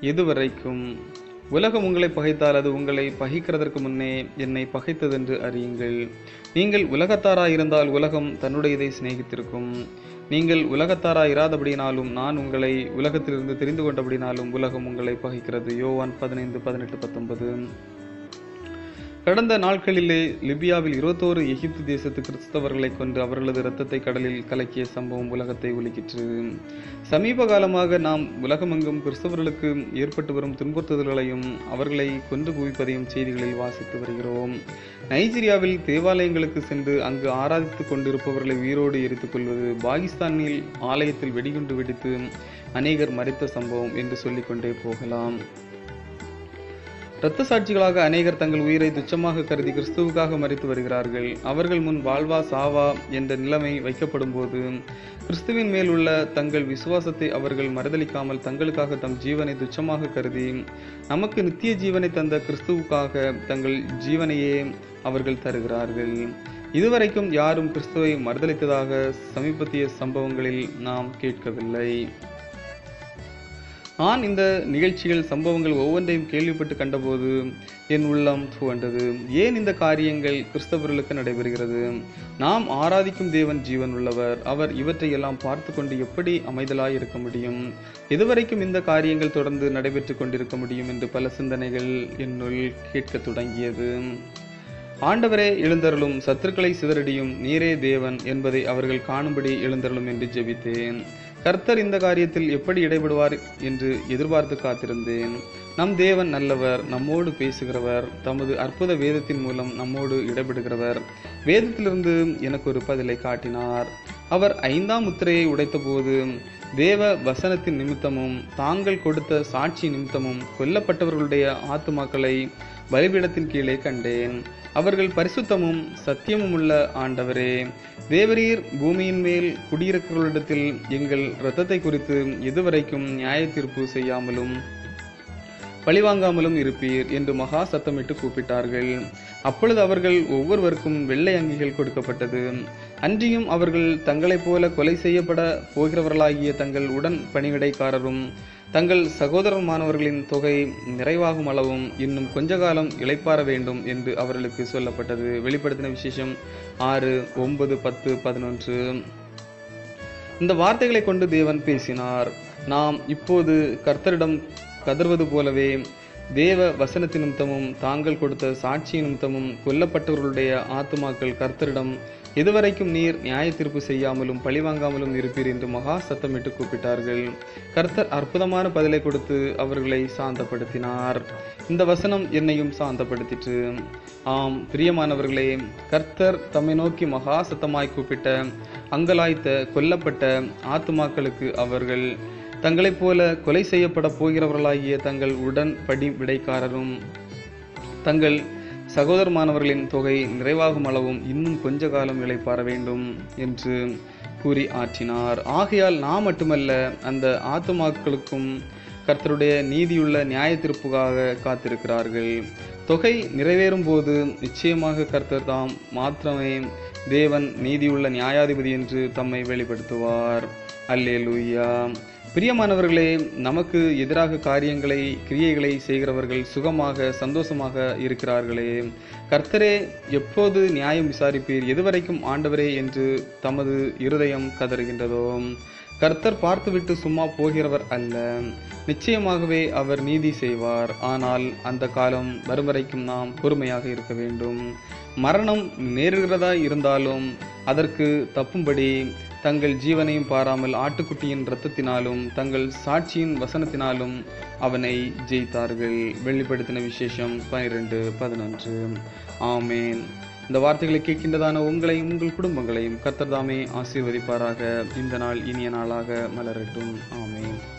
எதுவரைக்கும் உலகம் உங்களை பகைத்தால் அது உங்களை பகைக்கிறதற்கு முன்னே என்னை பகைத்ததென்று அறியுங்கள். நீங்கள் உலகத்தாராயிருந்தால் உலகம் தன்னுடையதை சிநேகித்திருக்கும். நீங்கள் உலகத்தாராயிராதபடினாலும் நான் உங்களை உலகத்திலிருந்து தெரிந்து கொண்டபடினாலும் உலகம் உங்களை பகைக்கிறது. யோவான் பதினைந்து பதினெட்டு பத்தொன்பது. கடந்த நாட்களிலே லிபியாவில் இருபத்தோரு எகிப்து தேசத்து கிறிஸ்தவர்களை கொண்டு அவர்களது இரத்தத்தை கடலில் கலக்கிய சம்பவம் உலகத்தை ஒலிக்கிற்று. சமீப காலமாக நாம் உலகமெங்கும் கிறிஸ்தவர்களுக்கு ஏற்பட்டு வரும் துன்புறுத்துதல்களையும் அவர்களை கொன்று குவிப்பதையும் செய்திகளில் வாசித்து வருகிறோம். நைஜீரியாவில் தேவாலயங்களுக்கு சென்று அங்கு ஆராதித்து கொண்டிருப்பவர்களை உயிரோடு எரித்துக் கொள்வது பாகிஸ்தானில் ஆலயத்தில் வெடிகுண்டு வெடித்து அநேகர் மறைத்த சம்பவம் என்று சொல்லிக்கொண்டே போகலாம். இரத்த சாட்சிகளாக அநேகர் தங்கள் உயிரை துச்சமாக கருதி கிறிஸ்துவுக்காக மறித்து வருகிறார்கள். அவர்கள் முன் வாழ்வா சாவா என்ற நிலைமை வைக்கப்படும் போது கிறிஸ்துவின் மேல் உள்ள தங்கள் விசுவாசத்தை அவர்கள் மறுதளிக்காமல் தங்களுக்காக தம் ஜீவனை துச்சமாக கருதி நமக்கு நித்திய ஜீவனை தந்த கிறிஸ்துவுக்காக தங்கள் ஜீவனையே அவர்கள் தருகிறார்கள். இதுவரைக்கும் யாரும் கிறிஸ்துவை மறுதளித்ததாக சமீபத்திய சம்பவங்களில் நாம் கேட்கவில்லை. நான் இந்த நிகழ்ச்சிகள் சம்பவங்கள் ஒவ்வொன்றையும் கேள்விப்பட்டு கண்டபோது என் உள்ளம் துவண்டது. ஏன் இந்த காரியங்கள் கிறிஸ்தவர்களுக்கு நடைபெறுகிறது? நாம் ஆராதிக்கும் தேவன் ஜீவன் உள்ளவர். அவர் இவற்றையெல்லாம் பார்த்து கொண்டு எப்படி அமைதலாய் இருக்க முடியும்? எதுவரைக்கும் இந்த காரியங்கள் தொடர்ந்து நடைபெற்று கொண்டிருக்க முடியும் என்று பல சிந்தனைகள் என்னுள் கேட்கத் தொடங்கியது. ஆண்டவரே எழுந்தருளும் சத்துருக்களை சிதறடியும் நீரே தேவன் என்பதை அவர்கள் காணும்படி எழுந்தருளும் என்று ஜெபித்தேன். கர்த்தர் இந்த காரியத்தில் எப்படி இடைபடுவார் என்று எதிர்பார்த்து காத்திருந்தேன். நம் தேவன் நல்லவர் நம்மோடு பேசுகிறவர் தமது அற்புத வேதத்தின் மூலம் நம்மோடு இடைபெடுகிறவர். வேதத்திலிருந்து எனக்கு ஒரு பதிலை காட்டினார். அவர் ஐந்தாம் முத்திரையை உடைத்தபோது தேவ வசனத்தின் நிமித்தமும் தாங்கள் கொடுத்த சாட்சி நிமித்தமும் கொல்லப்பட்டவர்களுடைய ஆத்துமாக்களை பலிபீடத்தின் கீழே கண்டேன். அவர்கள் பரிசுத்தமும் சத்தியமும் உள்ள ஆண்டவரே தேவரீர் பூமியின் மேல் குடியிருக்கிறவர்களிடத்தில் எங்கள் இரத்தத்தை குறித்து எதுவரைக்கும் நியாய தீர்ப்பு செய்யாமலும் பழிவாங்காமலும் இருப்பீர் என்று மகா சத்தமிட்டு கூப்பிட்டார்கள். அப்பொழுது அவர்கள் ஒவ்வொருவருக்கும் வெள்ளை அங்கிகள் கொடுக்கப்பட்டது. அன்றியும் அவர்கள் தங்களைப் போல கொலை செய்யப்பட போகிறவர்களாகிய தங்கள் உடன் பணிவிடைக்காரரும் தங்கள் சகோதரமானவர்களின் தொகை நிறைவாகும் அளவும் இன்னும் கொஞ்ச காலம் இழைப்பார வேண்டும் என்று அவர்களுக்கு சொல்லப்பட்டது. வெளிப்படுத்தின விசேஷம் ஆறு ஒன்பது பத்து பதினொன்று. இந்த வார்த்தைகளை கொண்டு தேவன் பேசினார். நாம் இப்போது கர்த்தரிடம் கதர்வது போலவே தேவ வசனத்தின் நிமித்தமும் தாங்கள் கொடுத்த சாட்சி நிமித்தமும் கொல்லப்பட்டவர்களுடைய ஆத்துமாக்கள் கர்த்தரிடம் இதுவரைக்கும் நீர் நியாய தீர்ப்பு செய்யாமலும் பழிவாங்காமலும் இருப்பீர் என்று மகா சத்தமிட்டு கூப்பிட்டார்கள். கர்த்தர் அற்புதமான பதிலை கொடுத்து அவர்களை சாந்தப்படுத்தினார். இந்த வசனம் என்னையும் சாந்தப்படுத்திற்று. ஆம் பிரியமானவர்களே கர்த்தர் தம்மை நோக்கி மகா சத்தமாய் கூப்பிட்ட அங்கலாய்த்த கொல்லப்பட்ட ஆத்துமாக்களுக்கு அவர்கள் தங்களைப் போல கொலை செய்யப்பட போகிறவர்களாகிய தங்கள் உடன் படி விடைக்காரரும் தங்கள் சகோதரமானவர்களின் தொகை நிறைவாகும் அளவும் இன்னும் கொஞ்ச காலம் இழைப்பார வேண்டும் என்று கூறி ஆற்றினார். ஆகையால் நாம் மட்டுமல்ல அந்த ஆத்துமாக்களுக்கும் கர்த்தருடைய நீதியுள்ள நியாய தீர்ப்புக்காக காத்திருக்கிறார்கள். தொகை நிறைவேறும் போது நிச்சயமாக கர்த்தர் தாம் மாத்திரமே தேவன் நீதியுள்ள நியாயாதிபதி என்று தம்மை வெளிப்படுத்துவார். அல்லேலூயா. பிரியமானவர்களே நமக்கு எதிராக காரியங்களை கிரியைகளை செய்கிறவர்கள் சுகமாக சந்தோஷமாக இருக்கிறார்களே. கர்த்தரே எப்போது நியாயம் விசாரிப்பீர்? எதுவரைக்கும் ஆண்டவரே என்று தமது இருதயம் கதறுகின்றதோ? கர்த்தர் பார்த்துவிட்டு சும்மா போகிறவர் அல்ல. நிச்சயமாகவே அவர் நீதி செய்வார். ஆனால் அந்த காலம் வரும் வரைக்கும் நாம் பொறுமையாக இருக்க வேண்டும். மரணம் நேருகிறதா இருந்தாலும் அதற்கு தப்பும்படி தங்கள் ஜீவனையும் பாராமல் ஆட்டுக்குட்டியின் இரத்தத்தினாலும் தங்கள் சாட்சியின் வசனத்தினாலும் அவனை ஜெயித்தார்கள். வெளிப்படுத்தின விசேஷம் பனிரெண்டு பதினொன்று. ஆமேன். இந்த வார்த்தைகளை கேட்கின்றதான உங்களையும் உங்கள் குடும்பங்களையும் கத்தர்தாமே ஆசீர்வதிப்பாராக. இந்த நாள் இனிய நாளாக மலரட்டும். ஆமேன்.